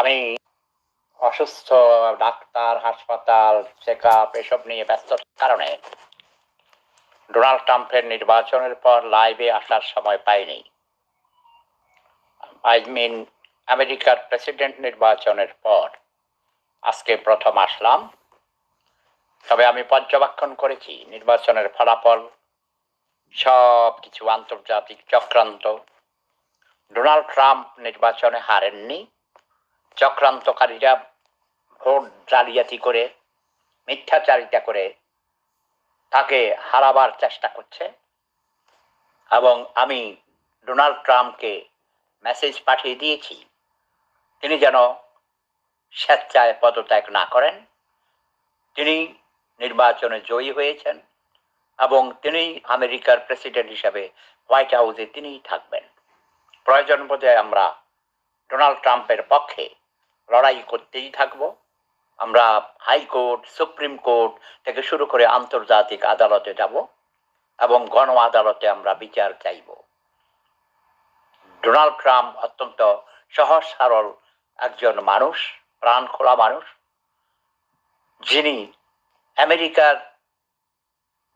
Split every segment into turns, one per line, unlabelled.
আমি অসুস্থ, ডাক্তার, হাসপাতাল চেক আপ এসব নিয়ে ব্যস্ত কারণে ডোনাল্ড ট্রাম্পের নির্বাচনের পর লাইভে আসার সময় পাইনি। আই মিন আমেরিকার প্রেসিডেন্ট নির্বাচনের পর আজকে প্রথম আসলাম। তবে আমি পর্যবেক্ষণ করেছি, নির্বাচনের ফলাফল সব কিছু আন্তর্জাতিক চক্রান্ত। ডোনাল্ড ট্রাম্প নির্বাচনে হারেননি। চক্রান্তকারীরা ভোট জালিয়াতি করে, মিথ্যাচারিতা করে তাকে হারাবার চেষ্টা করছে এবং আমি ডোনাল্ড ট্রাম্পকে মেসেজ পাঠিয়ে দিয়েছি। তিনি যেন স্বেচ্ছায় পদত্যাগ না করেন। তিনি নির্বাচনে জয়ী হয়েছেন এবং তিনি আমেরিকার প্রেসিডেন্ট হিসাবে হোয়াইট হাউসে তিনিই থাকবেন। প্রয়োজন বোধে আমরা ডোনাল্ড ট্রাম্পের পক্ষে লড়াই করতেই থাকব। আমরা হাইকোর্ট সুপ্রিম কোর্ট থেকে শুরু করে আন্তর্জাতিক আদালতে যাব এবং গণ আদালতে আমরা বিচার চাইব। ডোনাল্ড ট্রাম্প অত্যন্ত সহজ সরল একজন মানুষ প্রাণ খোলা মানুষ। যিনি আমেরিকার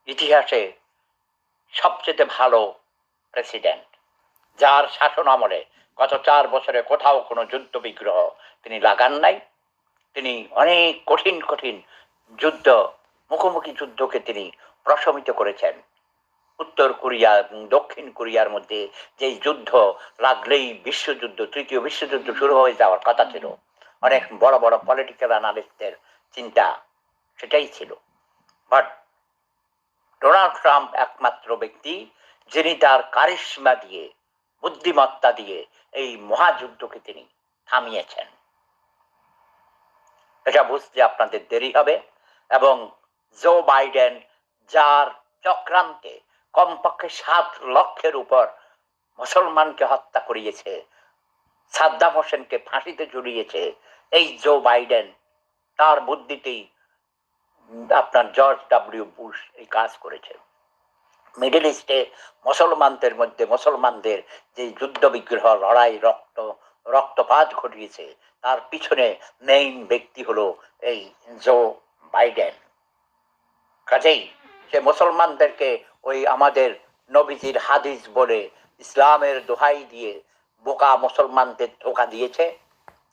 ইতিহাসে সবচেয়ে ভালো প্রেসিডেন্ট, যার শাসন আমলে গত চার বছরে কোথাও কোনো যুদ্ধ বিগ্রহ তিনি লাগান নাই। তিনি অনেক কঠিন কঠিন যুদ্ধ, মুখোমুখি যুদ্ধকে তিনি প্রশমিত করেছেন। উত্তর কোরিয়া এবং দক্ষিণ কোরিয়ার মধ্যে যেই যুদ্ধ লাগলেই বিশ্বযুদ্ধ, তৃতীয় বিশ্বযুদ্ধ শুরু হয়ে যাওয়ার কথা ছিল। অনেক বড় বড় পলিটিক্যাল অ্যানালিস্টদের চিন্তা সেটাই ছিল। বাট ডোনাল্ড ট্রাম্প একমাত্র ব্যক্তি যিনি তার কারিশ্মা দিয়ে বুদ্ধিমত্তা দিয়ে এই মহাযুদ্ধকে তিনি থামিয়েছেন। এটা বুঝতে আপনাদের দেরি হবে এবং জো বাইডেন যার চক্রান্তে কমপক্ষে সাত লক্ষের উপর মুসলমানকে হত্যা করিয়েছে, সাদ্দাম হোসেনকে ফাঁসিতে ঝুলিয়েছে এই জো বাইডেন তার বুদ্ধিতেই আপনার জর্জ ডাব্লিউ বুশ এই কাজ করেছে মিডল ইস্টে মুসলমানদের মধ্যে মুসলমানদের যে যুদ্ধ বিগ্রহ, লড়াই, রক্ত, রক্তপাত ঘটিয়েছে, তার পিছনে মেইন ব্যক্তি হলো এই জো বাইডেন কাজেই সে মুসলমানদেরকে ওই আমাদের নবীজির হাদিস বলে ইসলামের দোহাই দিয়ে বোকা মুসলমানদের ধোকা দিয়েছে,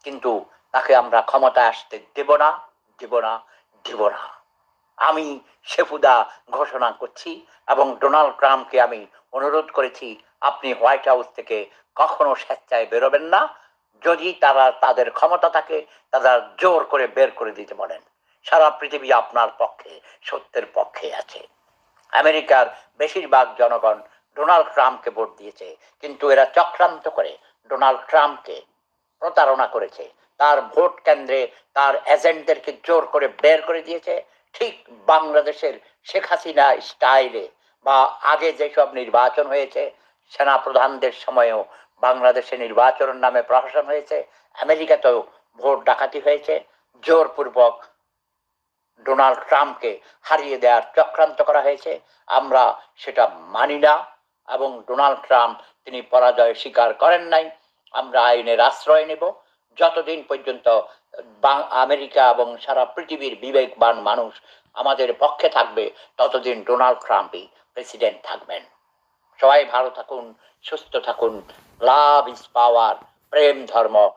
কিন্তু তাকে আমরা ক্ষমতায় আসতে দেব না দেব না দেব না। আমি শেফুদা ঘোষণা করছি এবং ডোনাল্ড ট্রাম্পকে আমি অনুরোধ করেছি, আপনি হোয়াইট হাউস থেকে কখনো স্বেচ্ছায় বেরোবেন না। যদি তারা তাদের ক্ষমতা থাকে, তারা জোর করে বের করে দিতে পারেন সারা পৃথিবী আপনার পক্ষে, সত্যের পক্ষে আছে। আমেরিকার বেশিরভাগ জনগণ ডোনাল্ড ট্রাম্পকে ভোট দিয়েছে, কিন্তু এরা চক্রান্ত করে ডোনাল্ড ট্রাম্পকে প্রতারণা করেছে। তার ভোট কেন্দ্রে তার এজেন্টদেরকে জোর করে বের করে দিয়েছে। ঠিক বাংলাদেশের শেখ হাসিনা স্টাইলে বা আগে যেসব নির্বাচন হয়েছে সেনা প্রধানদের সময়েও বাংলাদেশে নির্বাচনের নামে প্রশাসন হয়েছে, আমেরিকাতেও ভোট ডাকাতি হয়েছে। জোরপূর্বক ডোনাল্ড ট্রাম্পকে হারিয়ে দেওয়ার চক্রান্ত করা হয়েছে। আমরা সেটা মানি না এবং ডোনাল্ড ট্রাম্প তিনি পরাজয় স্বীকার করেন নাই। আমরা আইনের আশ্রয় নেব। যতদিন পর্যন্ত আমেরিকা এবং সারা পৃথিবীর বিবেকবান মানুষ আমাদের পক্ষে থাকবে ততদিন ডোনাল্ড ট্রাম্পই প্রেসিডেন্ট থাকবেন। সবাই ভালো থাকুন, সুস্থ থাকুন। লাভ ইজ পাওয়ার, প্রেম ধর্ম